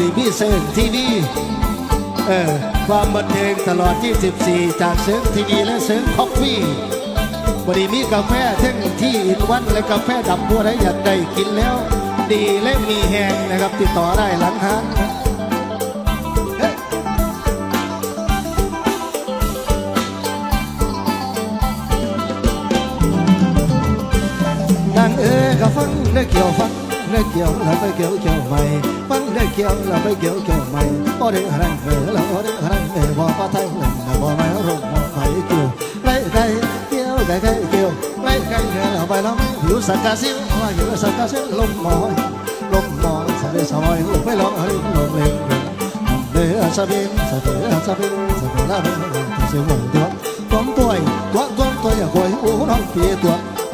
คักๆบริบีเซิงทีวีเออความบันเทิงตลอด 24 จากเซิงทีวีและเซิงคอฟฟี่บริมีกาแฟทั้งที่อินวันและกาแฟดับบัวได้อยากได้กินแล้ว ดีและมีแหงนะครับติดต่อได้หลังหานะเฮ้ยนางเอ๋ก็ฟังได้เกี่ยวฟัง ได้เกี่ยวแล้วไปเกี่ยวเกี่ยวใหม่ฟังได้เกี่ยวแล้วไปเกี่ยวเกี่ยวใหม่พอได้อะไรเออแล้วพอได้อะไรเออบอกว่าไทยหนึ่งนะบอกไม่รู้บอกไป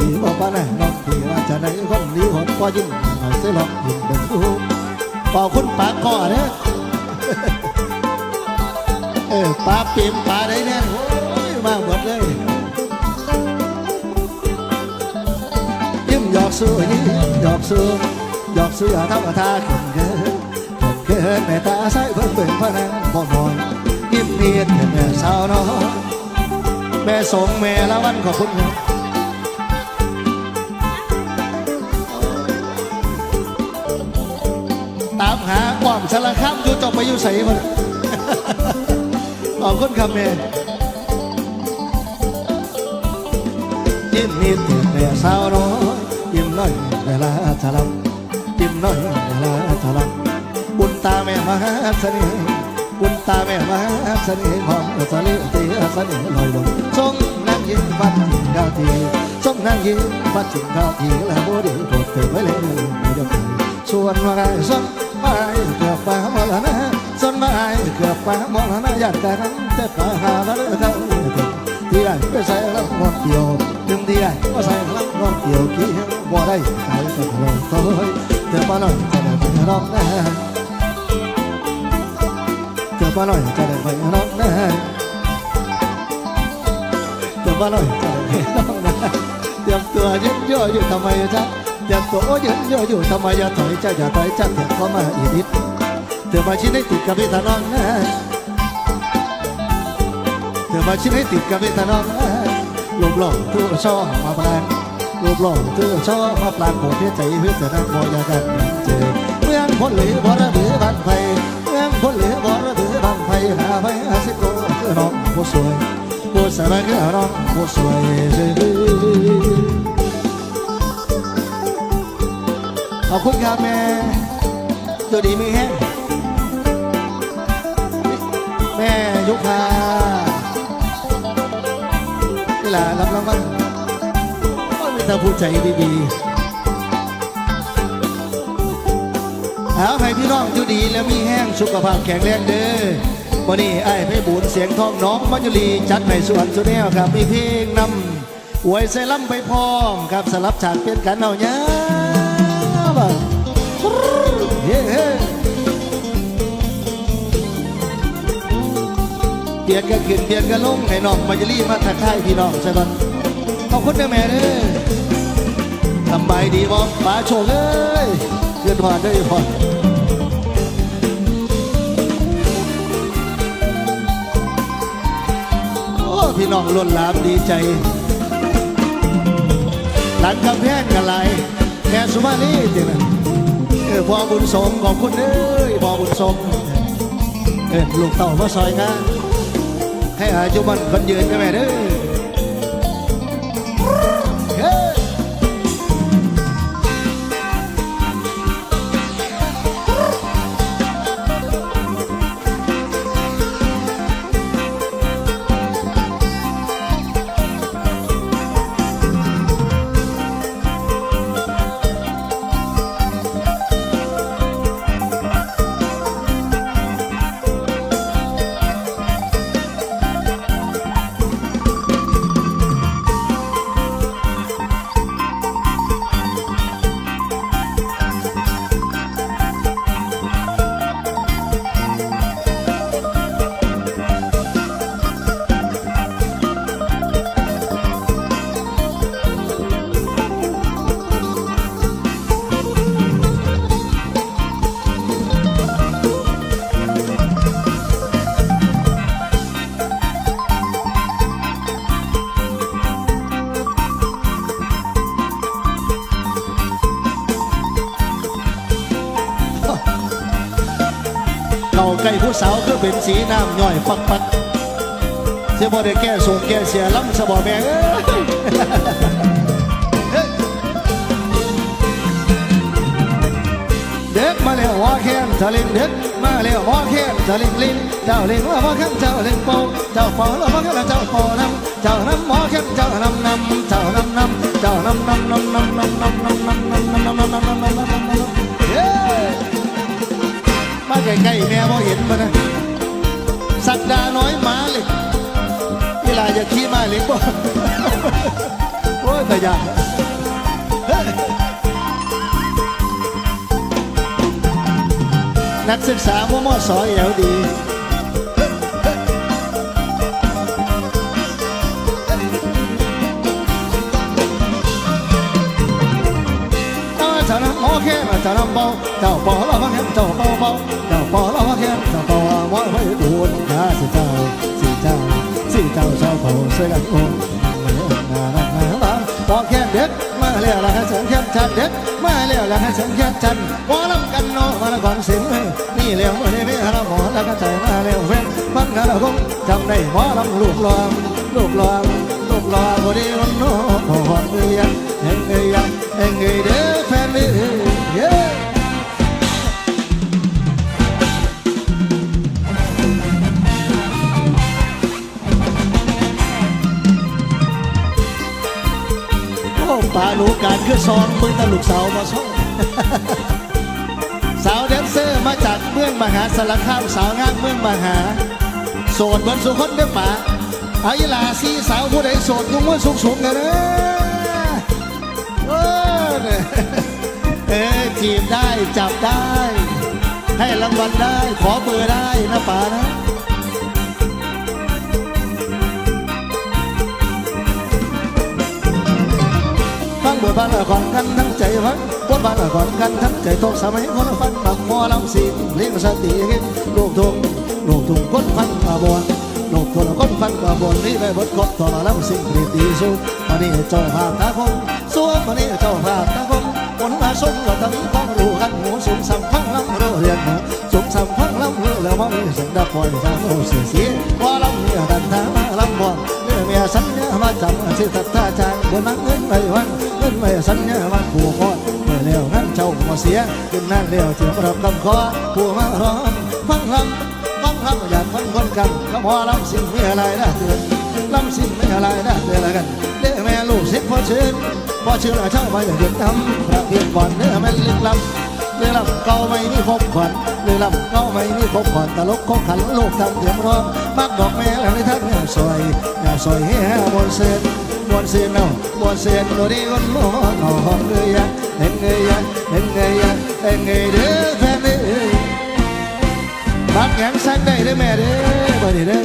พี่บอกว่าแน่น้องพี่ว่าจะไหนคนนี้คนก็ยิ้มหน่อยเสียลองยิ้มเดินดูเป่าคุณปากก่อเนี่ยเออปลาปิ่มปลาได้เนี่ยโอ้ยมาหมดเลยยิ้มหยอกสู้ยิ้มหยอกสู้หยอกสู้อย่าทำท่าเขินเกินเขินเกินแม่ตาใสเบิ่งเบิ่งพนังบ่มอยยิ้มเพียรแม่สาวน้อยแม่สงแม่ละวันขอบคุณครับ สารคามอยู่จบไปอยู่ใส่มันออกคนคำเนี่ยิ้มนิดแต่สาวน้อยยิ้มน้อยเวลาทะลาะยิ้มน้อยเวลาทะลาะบุญตาแม่มหาเสน่ห์บุญตาแม่มหาเสน่ห์ของเสน่ห์ตีเสน่ห์ลอยลงทรงนั่งยิ้มฟัดจิงก้าวทีทรงนั่งยิ้มฟัดจิงก้าวทีแล้วบ่ดีโปรดเติมไว้เลยไม่ได้ส่วนมาไงส่วน ไงเกือบฟ้ามรณะส่วนมาเกือบฟ้ามรณะอยากแต่นั้นจะไปหาแล้วเท่าที่ได้ไปใส่ลำนอนเกี่ยวจึงที่ได้ก็ใส่ลำนอนเกี่ยวกี่บ่ได้ใส่ก็ลงคอยเธอมาหน่อยจะได้ไปร้องแน่เธอมาหน่อยจะได้ไปร้องแน่เธอมาหน่อยจะได้ไปร้องแน่เตรียมตัวยืดเยอะอยู่ทำไมจ๊ะ ยมตัวยืนเยออยู่ทำไมอย่าถอยจะอย่าถอยจะเถียงก็มาอีกนิดเธอมาชิ้นให้ติดกับพี่ตาน้องนะเธอมาชิ้นให้ติดกับพี่ตาน้องนะลูกหล่อทั่วช่อมาปลางลูกหล่อทั่วช่อมาปลางโหดเทียใจเพื่อจะนั่งมอยากันเจอเมืองคนเหลือบอระบือบ้านไฟเมืองคนเหลือบอระบือบ้านไฟหาไปหาสิโกคือน้องผู้สวยผู้สวยคือน้องผู้สวย ขอบคุณครับแม่ตัวดีม่แห้งแม่ยุพานี่แหละรับรางวัลโอ้ยมีแต่ผู้ใจดีๆเอาให้พี่น้องอยู่ดีแล้วมีแห้งสุขภาพแข็งแรงเด้อวันนี้ไอ้ให้บุญเสียงทองน้องมัจจุรีจัดในสวนสุดแนวครับมีเพลงนำอวยใส่ลำไปพร้อมครับสลับฉากเปลี่ยนกันเอาเนี้ยบ้าง เฮ้เฮ้เปลี่ยนกันขึ้นเปลี่ยนกันลงให้น้องมาจะรีมาทักทายพี่น้องใช่ปะขอบคุณนะแม่เด้อสำบดีบ่ป้าโชคเอ้ยเกินผ่านได้พอโอ้พี่น้องล้นลามดีใจ หลังกำแพงกันไหลแม่สุมาลีจริงนะ ออพ่อบุญสมขอบคุณเอ้ยพ่อบุญสมเออลูกเต่ามาซอยงานให้อายุมันคนยืนกันแม่เด้อ สีน้ำย่อยปักปักเสียบ่ได้แก้โศกแก้เสียล้ำสบ่แม่เอ้ยเด็กมาแล้ววอแค้นเจ้าเล่นเด็กมาแล้ววอแค้นเจ้าเล่นลิ้นเจ้าเล่นว่าวแค้นเจ้าเล่นเป่าเจ้าเป่าแล้ววอแค้นแล้วเจ้าเป่านำเจ้านำวอแค้นเจ้านำนำเจ้านำนำเจ้านำนำนำนำนำนำนำนำนำนำนำนำนำนำนำนำนำเย้มาใกล้ๆแม่บ่เห็นบ่นะ สักดาน้อยหมาเหล็กเวลาจะขี่มาเหล็กบ่โอ้ยแต่ยานักศึกษาม่มอสอยแล้วดีเจ้าน้ำหมอแค่เจ้าน้ำเบาเจ้าปอเราแค่เจ้าเบาเบาเจ้า ปอเราแค่เจ้าปอมอไว้ดูนกาสิเจ้าสิเจ้าสิเจ้าเจ้าเผาเสื้อกันโอนนานานานาปอแค่เด็กมาแล้วละให้สียงแค่ชัดเด็กมาแล้วละให้สียงแค่ชัดวอลำกันโนมาละก่อนเสียงนี่แล้วเมื่อนี้ไม่หาหมอแล้วก็ใจมาแล้วเว้นฟังกันแล้วคงจำได้หมอลำลูกลองลูกลองลูกลองพอดีวันโน้พอหอมเรียนเฮงเงยเฮงเงยเด้อแฟนเลย ป่าหนูการคือซองเมืองตะลุกสาวมาซ่องสาวแดนเซอร์มาจากเมืองมหาสารคามสาวงามเมืองมหา โสดเหมือนสุคนเด้อป่าเอาอีหลาสีสาวผู้ใดโสดยุ่งมันสุกสุกกันนะเออเออจีบได้จับได้ ให้รางวัลได้ขอเบอร์ได้นะป่านะ บ้านก่อนกันทั้งใจฟังว่าบ้านก่อนกันทั้งใจตกสมัยคนฟังบักมอลำสิเลี้ยงสติเห็นลูกทุ่งลูกทุ่งคนฟังมาบวนลูกทุ่งคนฟังมาบวนนี่ไปบดกดต่อลำสิ่งที่ดีสุดวันนี้เจ้าภาพตาคงสวมวันนี้เจ้าภาพตาคงคนมาสมเราตั้งความรู้กันหูสูงสัมพังลำเราเรียนหูสูงสัมพังลำเราแล้วมันเสียงดับปล่อยทางโอเสียเสียว่าลำเนี่ยดันทางมาลำบ่ สัญญามาจำสิทัตตาจางบนนังเงินไปวันเงินไม่สัญญามันผูกคอเมื่อแล้วนั้นเจ้ามาเสียขึ้นนั่นแล้วเถียงรับคำขอผู้มาร้องฟังลำฟังลำอยากฟังคนกันก็พอลำสิ่งไม่อะไรนะเตือนลำสิ่งไม่อะไรนะเตือนละกันเด้อแม่ลูกเสียพอเชิญพอเชิญเจ้าไปอย่าเดียวทำประเพียนก่อนเด้อแม่ลึกลำเรือลำเก่าไม่มีคบขวัญเรือลำเก่าไม่มีคบขวัญตลกคงขันโลกทำเถียงร้องมักดอกแม่ soi he buồn sen buồn sen nào, buồn sen nó đi con mò ngỏ người ya em người ya em người ya em người đưa về đi bác nhắn sang đây đấy mẹ đấy bà đi đấy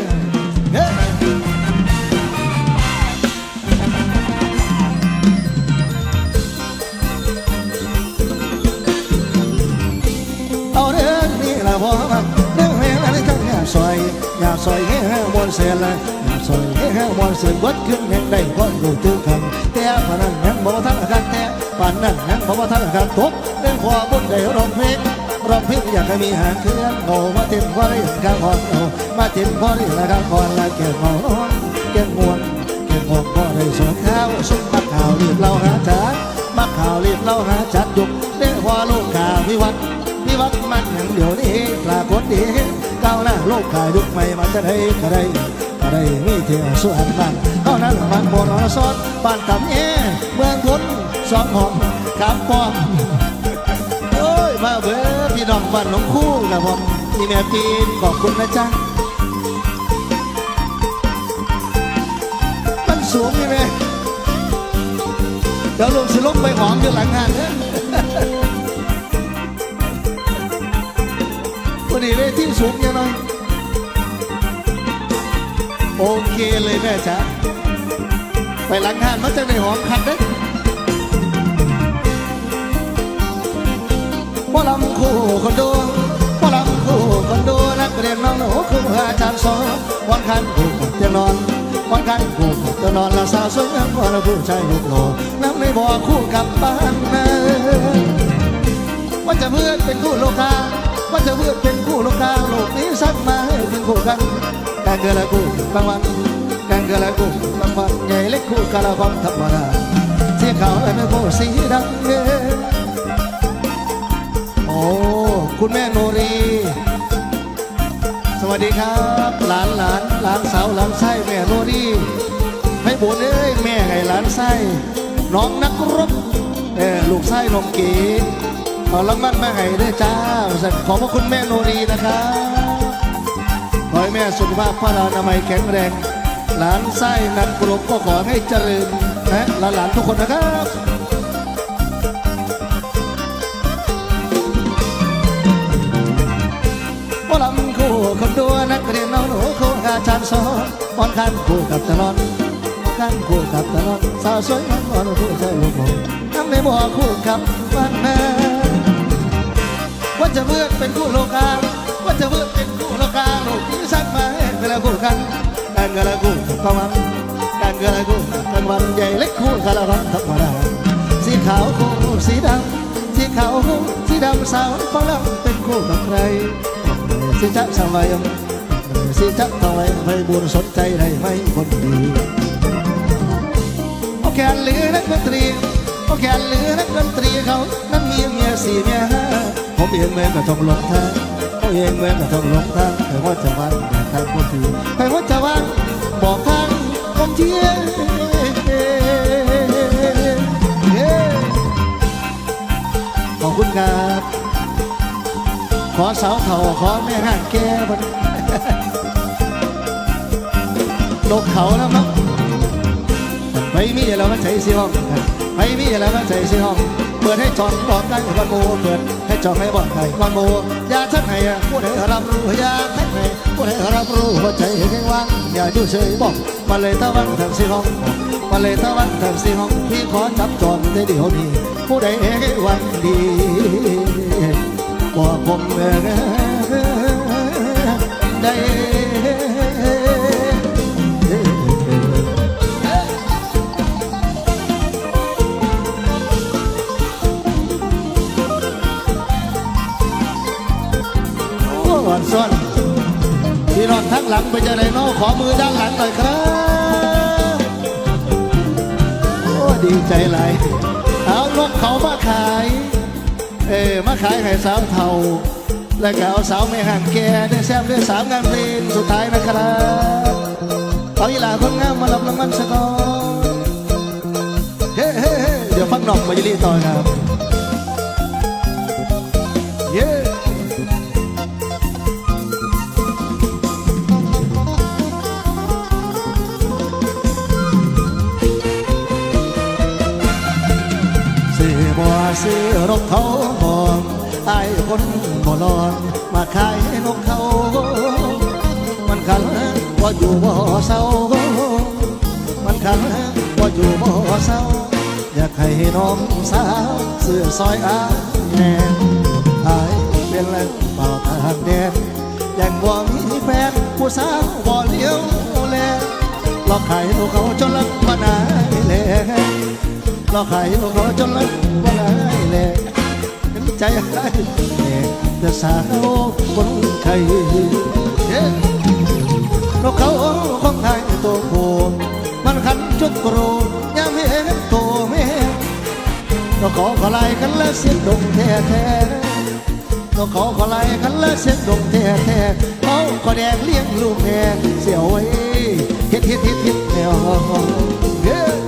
Hãy subscribe cho kênh Ghiền Mì Gõ Để không bỏ lỡ những video hấp dẫn สวยแห้งมอนเสียงวัดขึ้นแห่งใดพอนูตื้กคำแต่ผานนั้นแห่งบ่ว่าท่านกานแต่ผานนั้นแห่งบ่ว่าท่านกานตกเรื่องควบุญได้ร้องเพลงร้องเพลงอยากให้มีหางเคลื่อนโง่มาเต็มพอได้ยังข้างคอนโง่มาเต็มพอได้ยังข้างคอนลายเกี่ยวงอนเกี่วงวนเกี่ยวงอพอได้สอนข้าวสุกมะข่าวรีบเล่าหาจ้ามาข่าวรีบเล่าหาจัดยุกเรื่องพอลูกข่าววิวัฒน์วิวัฒน์มันอย่างเดียวนี้ปรากฏดีก้าวหน้าโลกขายยุกใหม่มาจะได้ก็ได้ อะไรมีเที่ยวสวนบ้านเท่านั้นบางบนอซอนบ้านกับแย่เมืองพุนสองห้องกับป้อมโอ้ยมาเบ้อพี่น้องบ้านหลวงคู่นะผมพี่แม่ปีนขอบคุณนะจ๊ะมันสูงนี่แม่เดี๋ยวลงสิลงไปหอมอยู่หลังงานเนี่ยวันนี้เวทีสูงยังไง โอเคเลยแม่จ๋าไปหลังงานมันจะได้หอมคันเด้พ่อลำคู่คนดูพ่อลำคู่คนดูนักเรียนน้องหนูคืออาจารย์สอนวันคันคู่เตียงนอนวันคันคู่เตียงนอนละสาวสวยงามว่าผู้ชายลูกหล่อน้ำในบ่อคู่กับบ้านนาว่าจะเพื่อนเป็นคู่โลกาว่าจะเพื่อนเป็นคู่โลกาโลกนี้สักมาให้เป็นคู่กัน การเกิดละคู่บางวันการเกิดละคู่บางวันใหญ่เล็กคู่กละบังธรรมดาสียงขาวและไม่โบสีดำเด้อโอ้คุณแม่โนรี สวัสดีครับ หลานหลานหลานสาวหลานไส้แม่โนรีให้บุญเอ้ยแม่ให้หลานไส้น้องนักรบเออลูกไส้นมกีเอาลังมั่นมาให้ด้วยจ้าขอบพระคุณแม่โนรีนะครับ อให้แม่สุขภาพพระนามัยแข็งแรง หลานไส้นักรบก็ขอให้เจริญนะหลานๆทุกคนนะครับหมอลำคู่คนดูนักเรียนน้องหนูคู่อาจารย์สอนป้อนขันคู่กับตลอดขันคู่กับตลอดสาวสวยน้องอ่อนคู่ใจลูกหมูน้ำในบ่อคู่กับวันแม่ว่าจะเลือเป็นคู่โลกาว่าจะเลือเป็นคู่โลกา ลูกที่สักมาเวลาคู่กันการเวลาคู่กันการเวลาคู่กลางวันใหญ่เล็กคู่คาราวันธรรมดาสีขาวคู่สีดำสีขาวคู่สีดำสาวฝรั่งเป็นคู่กับใครสิจักสมัยสิจักทำไมไม่บุญสนใจได้ไหมคนดีโอแคนหลือนักดนตรีโอแคนหลือนักดนตรีเขานั้นมีเมียสี่เมียห้าผมเองเมือกับทองหลงทาง เขาเองเมือนกับทองหลงทางแต่ว่าจะวันบอกทางคนดีใครว่าจะวันบอกทางผมเที่ยขอบคุณครับขอสาวเข่าขอแม่ห่างแก้บันนกเขาแล้วมั้งไม่มีแล้วมันใส่สีห้องไม่มีแล้วมันใส่สีห้อง เปิดให้จองบอกได้วันโมเปิดให้จองให้บอกได้วันโม อย่าทักให้ผู้ใดรับรู้อย่าทักให้ผู้ใดรับรู้หัวใจให้ว่างอย่าอยู่เฉยบอกมาเลยตะวันทางสีห้องมาเลยตะวันทางสีห้องพี่ขอจับจอนได้เดี๋ยวนี้ผู้ใดให้วันดีบอกผมเออ พี่รอดทั้งหลังไปจะไหนน้อขอมือด้านหลังหน่อยครับโอ้ดีใจหลายเอานกเขามาขาย เออมาขายให้สาวเทาแล้วก็เอาสาวไม่ห่างแก่ได้แซมด้วยสามงานเพลงสุดท้ายนะครับเอาอีหลาคนงามมารับรางวัลสะก่อนเฮ้เฮ้เฮ้เดี๋ยวฟังหนอกมายิลีต่อครับเซื้อรกเขาหอมไอ้คนบ่รอน มาขายนกเขา มันขันว่าอยู่บ่เศร้า มันขันว่าอยู่บ่เศร้า อยากให้น้องสาวเสื้อซอยอาแน่หายเป็นแรงเป่าทางแดนยังบ่มีแฟนผู้สาวบ่เลี้ยวแลหลอกขายตัวเขาจนลักมานายแล หลอกขายตัวเขาจนลักมานายแลเห็นใจให้แน่จะสาวคนไทยเย้นกเขาของไทยตัวโคมันขันจุดโกรธยามเห็นตัวแม่นกเขาขอไล่กันและเสียงดงแท้แท้นกเขาขอไล่กันและเสียงดงแท้แท้เขาก็แดงเลี้ยงลูกแม่เสียวไว้เฮ็ดเฮ็ดเฮ็ดเฮ็ดแนว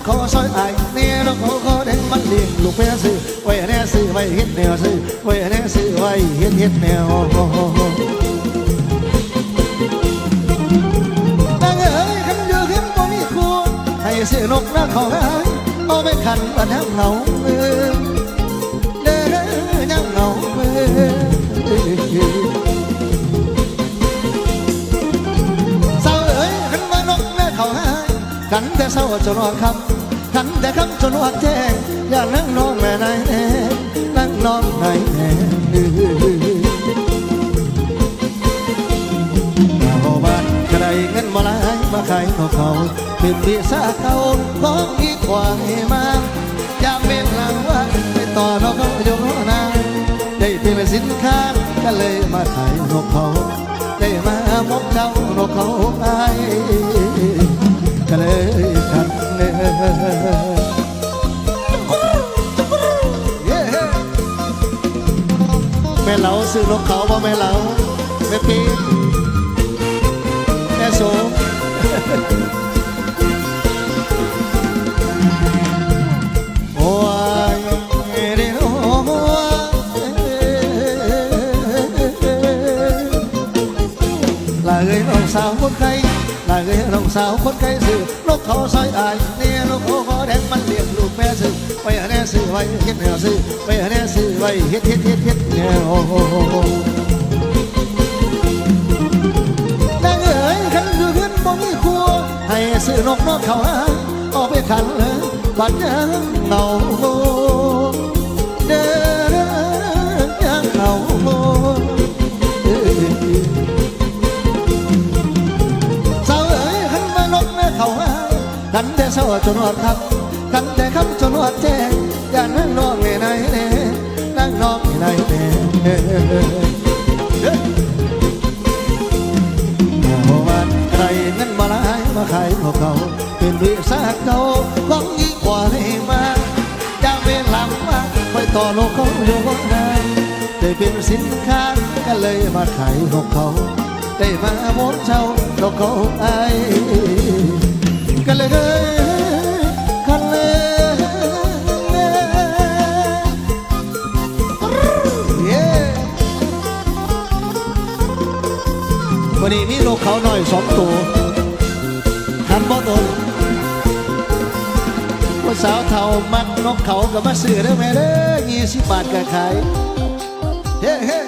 กเขาซอยไอายเนี่ยนกเขาเขาเด็กมันเลี้ยงลูกแม่สิไว้แน่สิไว้เฮ็ดแนวสิไว้แน่สิไว้เฮ็ดเฮ็ดแนวนางเอ๋ยขันอยู่ขึ้นบ่มีคู่ให้เสียนกนักเขาหายเอาไปขันบันทังเหงาเด้อยังเหงาเมือ ขันแต่เศร้าจนนอนคำขันแต่คำจนวันแจ้งอย่านั่งนอนแม่นายแน่นั่งนอนนายแน่มาขายนกเขาเป็นวิสาเขาของอีกกว่าให้มาอยากเป็นหลังว่าไปต่อนอกเขาอยู่นานได้เป็นสินค้าก็เลยมาขายนกเขาได้มามกเจ้านกเขาไป ก็เลยขันเนแม่เหลาซื้อนกเขาบ่าแม่เหลาแม่ปีแม่โสมโอ้ยเอ้ยน้องสาวคนไกล ลาเอ้ยน้องสาวคนไกลซื้อนกเขาซอยอายเนี่ยนกเขาขอแดงมันเลี้ยงลูกแม่ซื้อไปหาแน่ซื้อไว้เฮ็ดแนวซื้อไปหาแน่ซื้อไว้เฮ็ดเฮ็ดเฮ็ดเฮ็ดแนวนางเอ๋ยขันคือขึ้นบ่มีครัวให้ซื้อนกนกเขาหาเอาไปขันเลยบัดยังเงาเด้อ ขันแต่เศร้าจนหอดครับขันแต่คำจนหอดแจ้งอย่านั่งนองในไหนเน่นั่งนองในไหนเน่เอ้ยโอวันใครเงินมาลายมาขายของเขาเป็นวิสาเขาหวังยิ่งกว่าให้มาจะเป็นหลังมาคอยต่อโลกเขาอยู่ก็ได้ได้เป็นสินค้าก็เลยมาขายของเขา ได้มาโมนเช่าโลกเขาไอ ก็เลยก็เลยเย้วันนี้มีนกเขาหน่อยสองตัวทันบ่ตนว่าสาวเท่ามักนกเขากับมาซื้อได้ไหมเด้อยี่สิบบาทก็ขายเฮ้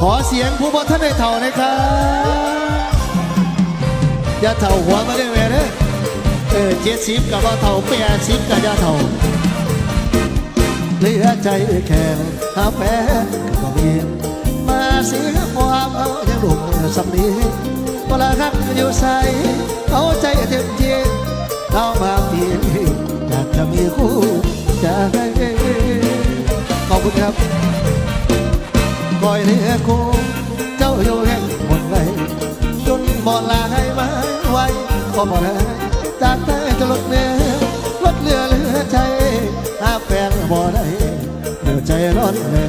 ขอเสียงผู้บ่ท่านได้เท่านะครับอย่าเท่าหัวมาได้ไหมเด้อเออเจ็ดสิบกับว่าเท่าแปดสิบกับอย่าเท่าเหลือใจแค่หาแฟนก็มีมาเสียความเอาอย่างหลุกสำนีเวลาคักอยู่ใส่เอาใจเต็มที่เข้ามาเปีอยากจะมีคู่จะให้ขอบคุณครับ คอยเหลือคู่เจ้าอยู่แห่งหมดไรจนบ่ลาให้มาไว้ก็บ่ได้จากแต่จะลดเนื้อลดเหลือเหลือใจหาแฟนบ่ได้เดี๋ยวใจร้อนแน่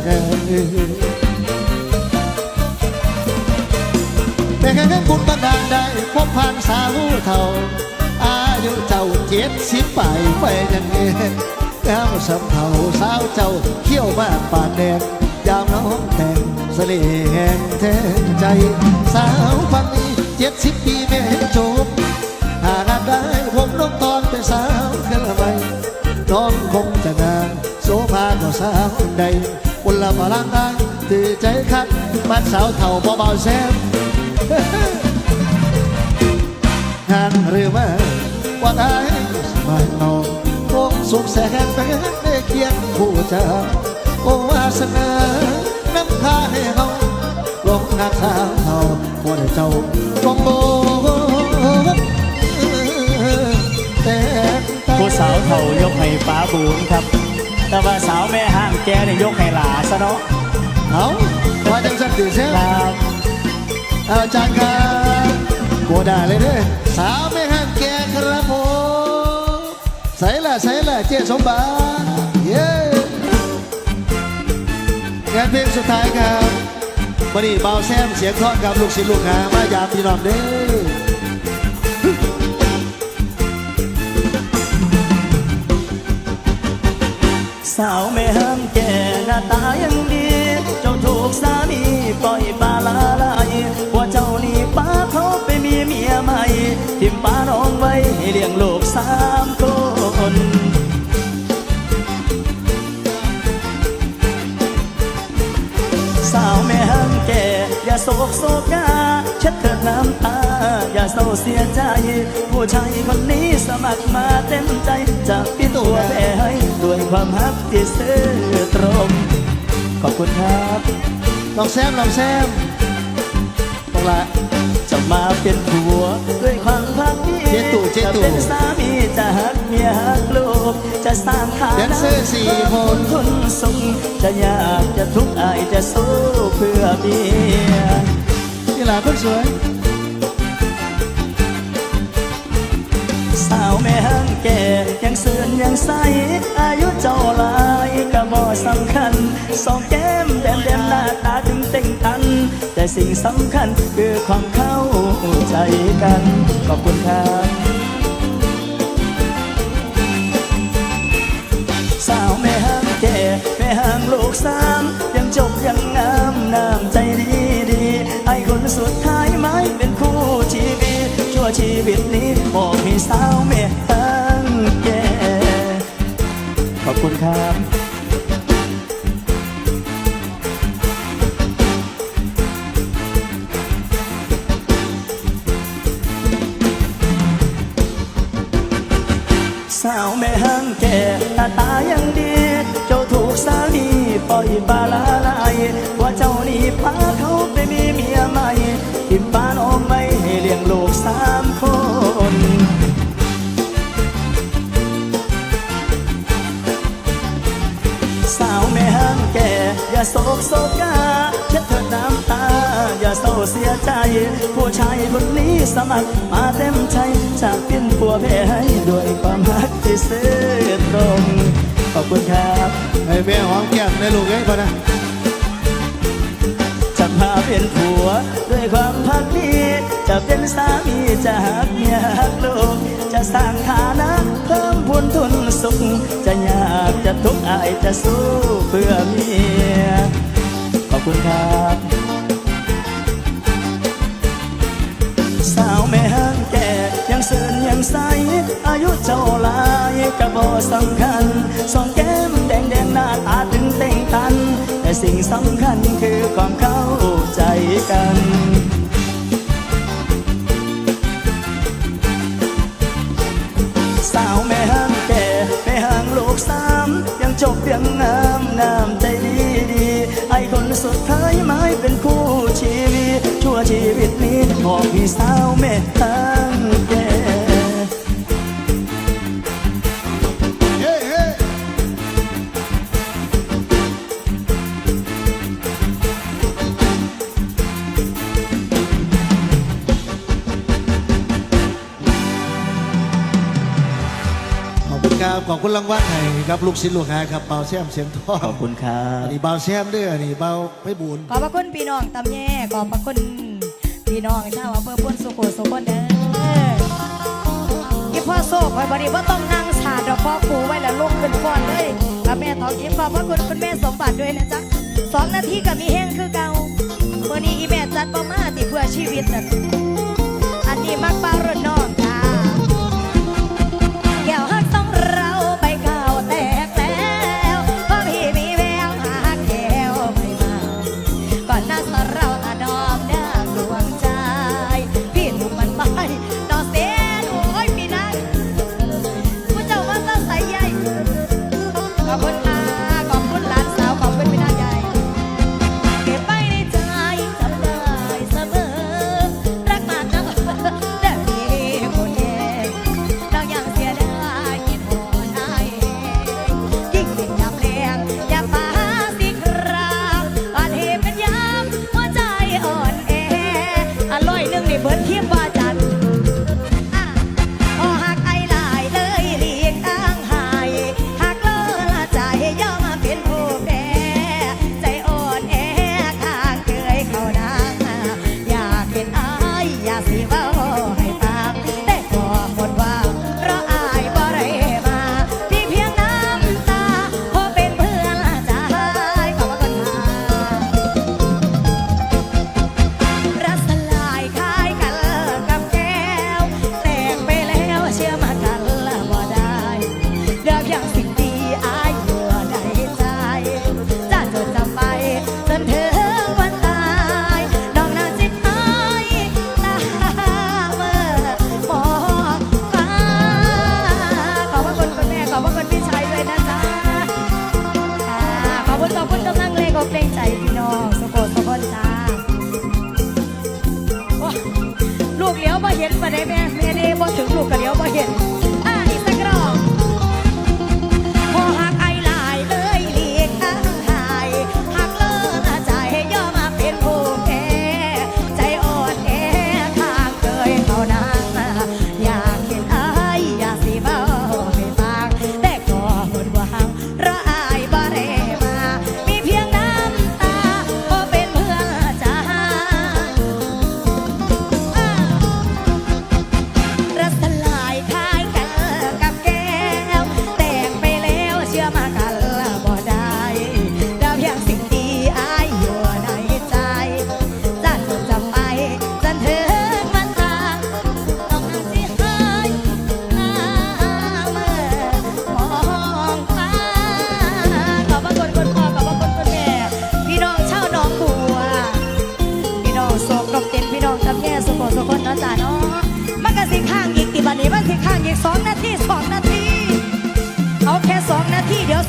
แต่แค่นั้นบุญบันดาลได้พบผ่านสาวเท่า อายุเจ้าเจ็ดสิบไปไปยังเองแล้วสำเทาสาวเจ้าเขี้ยวมากปานแดงยามน้องแต่ง สน่ห์แห่งแท้ใจ สาวฟังนี้เจ็ดสิบปีไม่เห็นจบหากได้ผมน้องตอนเป็นสาวกันละไมน้องคงจะงามโสภาก็สาวใดคนละพลังงานตื่ใจคัดบ้านสาวเท่าเบาๆแซมงานหรือว่าว่าได้สบายนอนคงสุขแสนไปได้เคียงคู่เจ้าโอวาสนา น้ำพาให้เขาลงหนักสาวเท่าบ่ได้เจ้าจงโบแต่ผู้สาวเฒ่ายกให้ป้าบูนครับ แต่ว่าสาวแม่ห้างแกเนี่ยยกให้หลาซะเนาะเอาว่าจังสันติเสียครับอาจารย์ครับโบได้เลยเด้อสาวไม่ห้ามแกครับผมใส่ละใส่ละเจ๊สมบัติเย้ งานเพลงสุดท้ายครับวันนี้เบาแซมเสียงทอดกับลูกศิษย์ลูกหามายามพี่น้องเด้อสาวแม่ห้างแกหน้าตายังดี เจ้าถูกสามีปล่อยปลาละลายว่าเจ้านี่ป้าเขาไปมีเมียใหม่ ทิมป้าน้องไว้ให้เลี้ยงลูกสามคน ศกโศกาเช็ดเถิดน้ำตา อย่าเศร้าเสียใจ ผู้ชายคนนี้สมัครมาเต็มใจ จากที่ตัวแม่ให้ด้วยความฮักที่ซื่อตรง ขอบคุณครับลองแซมลองแซมบอกละ มาเป็นผัว ด้วยความพักดีเจ๊ตู่เจ๊ตู่จะเป็นสามีจะหักเมียหักลูกจะสร้างฐาแดนนะเซอร์สี่คน คนสูงจะยากจะทุกข์อายจะสู้เพื่อเมียนี่หลานคนสวย สาวแม่ห้างแก่ยังเสื่อนยังใสอายุเจ้าหลายก็ บ่สำคัญ สองแก้มแดมแดมหน้าตาถึงเต่งตัน แต่สิ่งสำคัญคือความเข้าใจกัน ขอบคุณครับสาวแม่ห้างแก่แม่ห้างลูกสามยังจบยังงามน้ำใจดีดีๆให้คนสุดท้ายไม่เป็นคู่ชีวิตชั่วชีวิตนี้บอกให้สาวแม่ห้างแก่ขอบคุณครับ สาวแม่ห้างแก่หน้าตายังดี เจ้าถูกสามีปล่อยปลาละลายว่าเจ้านี่พาเขาไปมีเมียใหม่ทิมป้านอมไม่ให้เลี้ยงลูกสามคนสาวแม่ห้างแก่อย่าโศกโศกา เศร้าเสียใจ ผู้ชายคนนี้สมัครมาเต็มใจจากเป็นผัวแพ้ให้ด้วยความรักที่ซื่อตรงขอบคุณครับไอ้แม่หอมแก้มในลูกเอ้ยพอนะจะมาเป็นผัวด้วยความพักดีจะเป็นสามีจะหักเมียหักลูกจะสร้างฐานะเพิ่มพูนทุนสุข จะยากจะทุกข์อายจะสู้เพื่อเมียขอบคุณครับ กะบ่สำคัญสองแก้มแดงแดงหน้าตาถึงเต่งตัน แต่สิ่งสำคัญคือความเข้าใจกันสาวแม่ห้างแก่แม่ห้างโลกสามยังจบยังงามน้ำใจดีดีไอ้คนสุดท้ายไม่เป็นคู่ชีวิตชั่วชีวิตนี้บอกพี่สาวแม่ห้างแก่ คุณครับขอบคุณรางวัลให้ครับลูกศิษย์ลูกหาครับเบาแซมเสียงทองขอบคุณครัอับนนี้เบาแซมเด้ออันนี้เบาไม่บุญขอบพระคุณพี่น้องตำแย่ขอบพระคุณพี่น้องชาวอำเภอพุนสุโขสุขนเด้ออีพ่อโซ่คอยบริว่าต้องนั่งสาดดอกพ่อครูไว้แล้วลุกขึ้นฟ้อนเลยกับแม่ทองยิ้มขอบพระคุณคุณแม่สมบัติด้วยนะจ๊ะสองนาทีก็มีแห้งคือเก่าเมื่อนี้อีแม่จัดประมาติเพื่อชีวิตน่ะอันนี้มักปลารุ่นน้อง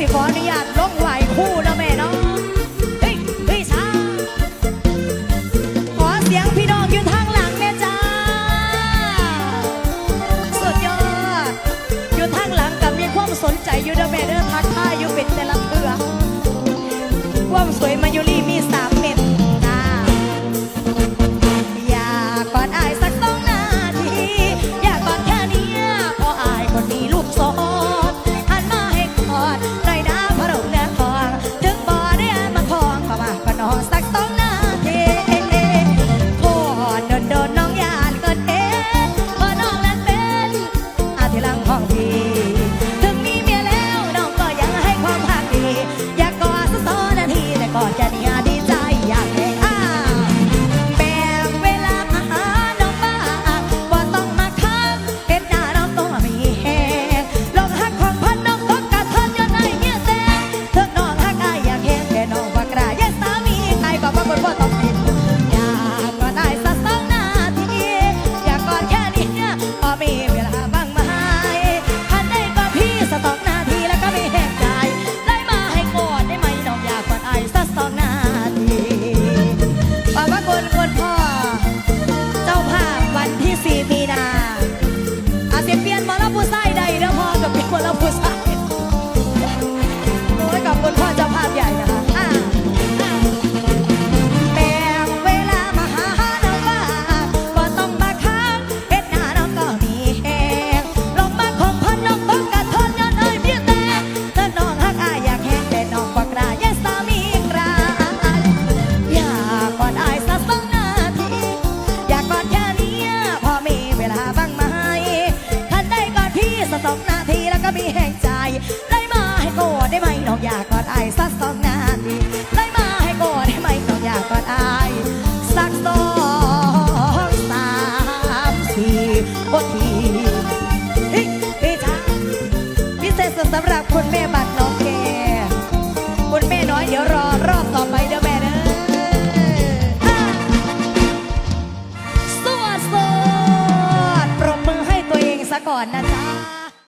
นา